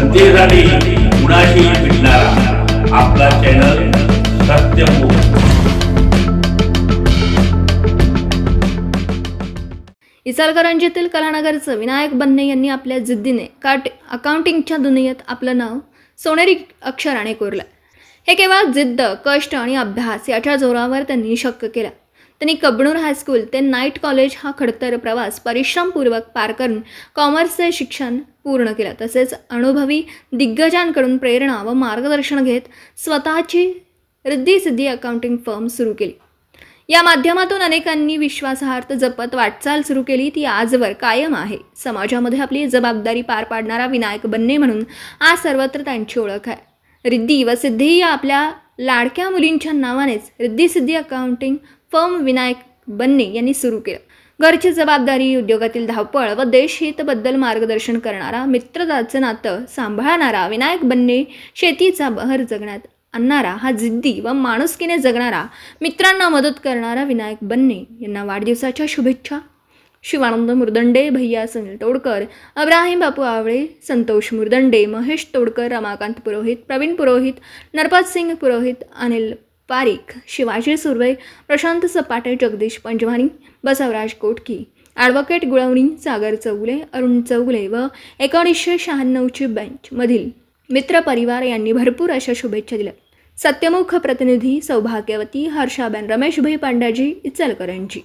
जनतेसाठी कुणाशी भेटणारा. आपला चॅनल सत्यमुख इचालकरंजीतील कलानगरचं विनायक बन्ने यांनी आपल्या जिद्दीने काट अकाउंटिंगच्या दुनियेत आपलं नाव सोनेरी अक्षराने कोरलं. हे केवळ जिद्द कष्ट आणि अभ्यास याच्या जोरावर त्यांनी शक्य केलं. त्यांनी कबणूर हायस्कूल ते नाईट कॉलेज हा खडतर प्रवास परिश्रमपूर्वक पार करून कॉमर्सचे शिक्षण पूर्ण केलं. तसेच अनुभवी दिग्गजांकडून प्रेरणा व मार्गदर्शन घेत स्वतःची रिद्धी अकाउंटिंग फर्म सुरू केली. या माध्यमातून अनेकांनी विश्वासार्थ जपत वाटचाल सुरू केली. ती आजवर कायम आहे. समाजामध्ये आपली जबाबदारी पार पाडणारा विनायक बनणे म्हणून आज सर्वत्र त्यांची ओळख आहे. रिद्धी व सिद्धी या आपल्या लाडक्या मुलींच्या नावानेच रिद्धी सिद्धी अकाउंटिंग फर्म विनायक बन्ने यांनी सुरू केलं. घरची जबाबदारी उद्योगातील धावपळ व देशहितबद्दल मार्गदर्शन करणारा मित्रताचं नातं सांभाळणारा विनायक बन्ने शेतीचा बहर जगण्यात आणणारा हा जिद्दी व माणुसकीने जगणारा मित्रांना मदत करणारा विनायक बन्ने यांना वाढदिवसाच्या शुभेच्छा. शिवानंद मुर्दंडे भैया सुनील तोडकर अब्राहिम बापू आवळे संतोष मुर्दंडे महेश तोडकर रमाकांत पुरोहित प्रवीण पुरोहित नरपत सिंग पुरोहित अनिल पारिख शिवाजी सुर्वे प्रशांत सपाटे जगदीश पंजवानी बसवराज कोटकी ॲडव्होकेट गुळवणी सागर चौगुले अरुण चौगुले व एकोणीसशे शहाण्णवची बेंचमधील मित्रपरिवार यांनी भरपूर अशा शुभेच्छा दिल्या. सत्यमुख प्रतिनिधी सौभाग्यवती हर्षाबेन रमेशभाई पांड्याजी इचलकरंजी.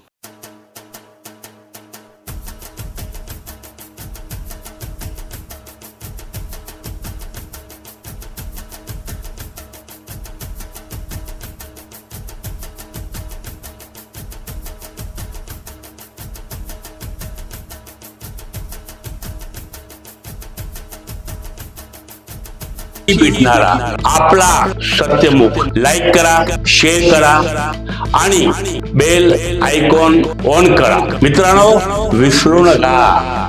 भेटणारा आपला सत्यमुख. लाईक करा शेअर करा आणि बेल आयकॉन ऑन करा. मित्रांनो विसरू नका.